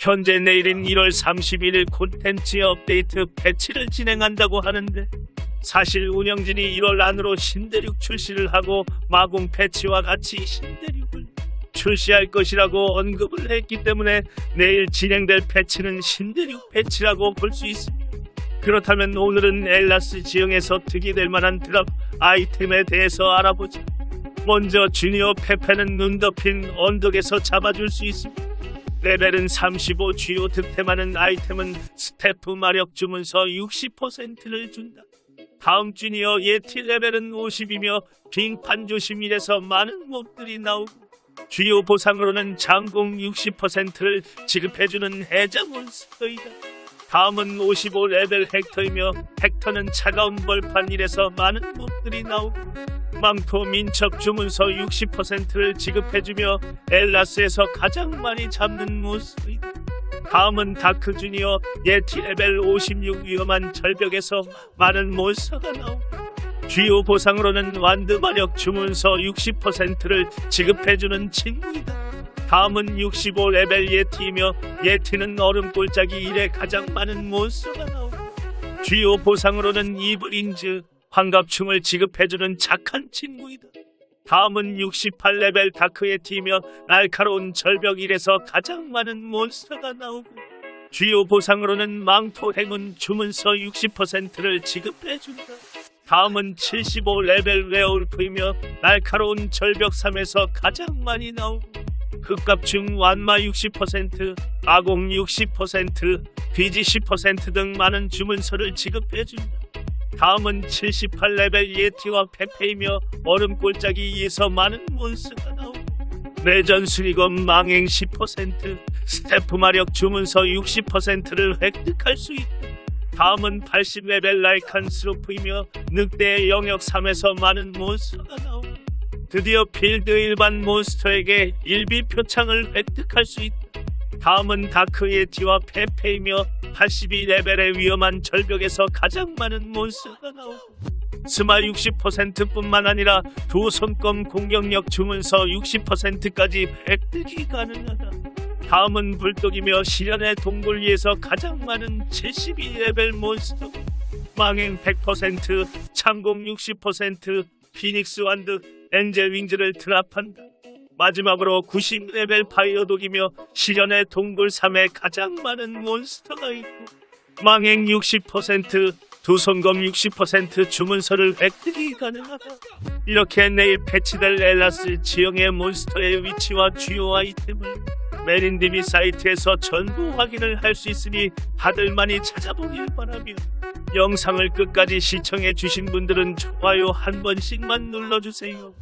현재 내일인 1월 31일 콘텐츠 업데이트 패치를 진행한다고 하는데 사실 운영진이 1월 안으로 신대륙 출시를 하고 마공 패치와 같이 신대륙을 출시할 것이라고 언급을 했기 때문에 내일 진행될 패치는 신대륙 패치라고 볼 수 있습니다. 그렇다면 오늘은 엘라스 지형에서 득이 될 만한 드랍 아이템에 대해서 알아보자. 먼저 주니어 페페는 눈 덮인 언덕에서 잡아줄 수 있습니다. 레벨은 35 주요 득템하는 아이템은 스태프 마력 주문서 60%를 준다. 다음 주니어 예티 레벨은 50이며 빙판 조심일에서 많은 몹들이 나오고 주요 보상으로는 장공 60%를 지급해주는 해장 몬스터이다. 다음은 55레벨 헥터이며 헥터는 차가운 벌판 1에서 많은 몹들이 나오고 망토 민첩 주문서 60%를 지급해주며 엘라스에서 가장 많이 잡는 모습이다. 다음은 다크 주니어 예티 레벨 56 위험한 절벽에서 많은 몬스터가 나오고 주요 보상으로는 완드 마력 주문서 60%를 지급해주는 친구이다. 다음은 65레벨 예티이며 예티는 얼음 골짜기 일에 가장 많은 몬스터가 나오고 주요 보상으로는 이블인즈 환갑충을 지급해주는 착한 친구이다. 다음은 68레벨 다크 예티이며 날카로운 절벽 일에서 가장 많은 몬스터가 나오고 주요 보상으로는 망토 행운 주문서 60%를 지급해준다. 다음은 75레벨 웨어울프이며 날카로운 절벽 3에서 가장 많이 나오고 흑갑충 완마 60%, 아공 60%, 비지 10%등 많은 주문서를 지급해준다. 다음은 78레벨 예티와 페페이며 얼음 골짜기에서 많은 몬스터가 나오고 내전 수리검 망행 10%, 스태프 마력 주문서 60%를 획득할 수 있다. 다음은 80레벨 라이칸 스로프이며 늑대의 영역 3에서 많은 몬스터가 나오고 드디어 필드 일반 몬스터에게 일비 표창을 획득할 수 있다. 다음은 다크 예티와 페페이며 82레벨의 위험한 절벽에서 가장 많은 몬스터가 나오고 스마 60%뿐만 아니라 두 손검 공격력 주문서 60%까지 획득이 가능하다. 다음은 불독이며 시련의 동굴리에서 가장 많은 72레벨 몬스터 망행 100% 창공 60% 피닉스 완드 엔젤 윙즈를 드랍한다. 마지막으로 90레벨 파이어 독이며 시련의 동굴 3에 가장 많은 몬스터가 있고 망행 60%, 두손검 60% 주문서를 획득이 가능하다. 이렇게 내일 패치될 엘라스 지형의 몬스터의 위치와 주요 아이템을 메린디비 사이트에서 전부 확인을 할 수 있으니 다들 많이 찾아보길 바라며 영상을 끝까지 시청해 주신 분들은 좋아요 한 번씩만 눌러주세요.